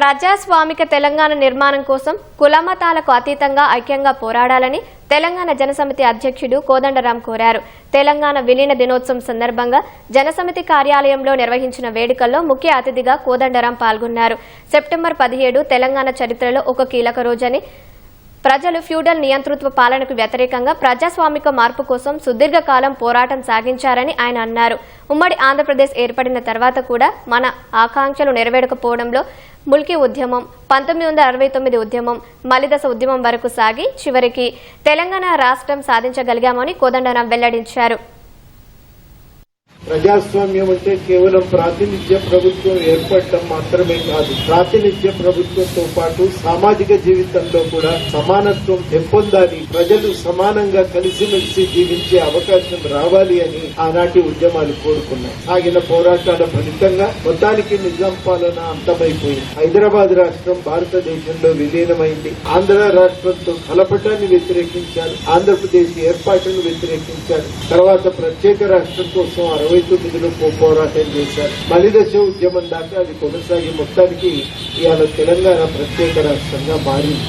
ప్రజాస్వామిక తెలంగాణ నిర్మాణం కోసం కులమతాలకు అతీతంగా ఐక్యంగా పోరాడాలని తెలంగాణ జనసమితి అధ్యక్షుడు కోదండరాం కోరారు. తెలంగాణ విలీన దినోత్సవం సందర్భంగా జనసమితి కార్యాలయంలో నిర్వహించిన వేడుకల్లో ముఖ్య అతిథిగా కోదండరాం పాల్గొన్నారు. సెప్టెంబర్ పదిహేడు తెలంగాణ చరిత్రలో ఒక కీలక రోజని ప్రజలు ఫ్యూడల్ నియంతృత్వ పాలనకు వ్యతిరేకంగా ప్రజాస్వామిక మార్పు కోసం సుదీర్ఘకాలం పోరాటం సాగించారని ఆయన అన్నారు. ఉమ్మడి ఆంధ్రప్రదేశ్ ఏర్పడిన తర్వాత కూడా మన ఆకాంక్షలు నెరవేరకపోవడంలో ముల్కీ ఉద్యమం పంతొమ్మిది వందల అరవై తొమ్మిది ఉద్యమం మలిదశ ఉద్యమం వరకు సాగి చివరికి తెలంగాణ రాష్ట్రం సాధించగలిగామని కోదండరాం వెల్లడించారు. ప్రజాస్వామ్యం అంటే కేవలం ప్రాతినిధ్య ప్రభుత్వం ఏర్పడటం మాత్రమే కాదు. ప్రాతినిధ్య ప్రభుత్వంతో పాటు సామాజిక జీవితంలో కూడా సమానత్వం పెంపొందాలి ప్రజలు సమానంగా కలిసిమెలిసి జీవించే అవకాశం రావాలి అని ఆనాటి ఉద్యమాలు కోరుకున్నాయి. సాగిన పోరాటాల ఫలితంగా మొత్తానికి నిజాం పాలన అంతమైపోయింది. హైదరాబాద్ రాష్ట్రం భారతదేశంలో విలీనమైంది. ఆంధ్ర రాష్ట్రంతో కలపటాన్ని వ్యతిరేకించారు. ఆంధ్రప్రదేశ్ ఏర్పాటును వ్యతిరేకించారు. తర్వాత ప్రత్యేక రాష్ట్రం కోసం అరవై తొమ్మిదిలో పోరాటం చేశారు. మలిదశ ఉద్యమం దాకా అది కొనసాగి మొత్తానికి ఇవాళ తెలంగాణ ప్రత్యేక రాష్ట్రంగా మారింది.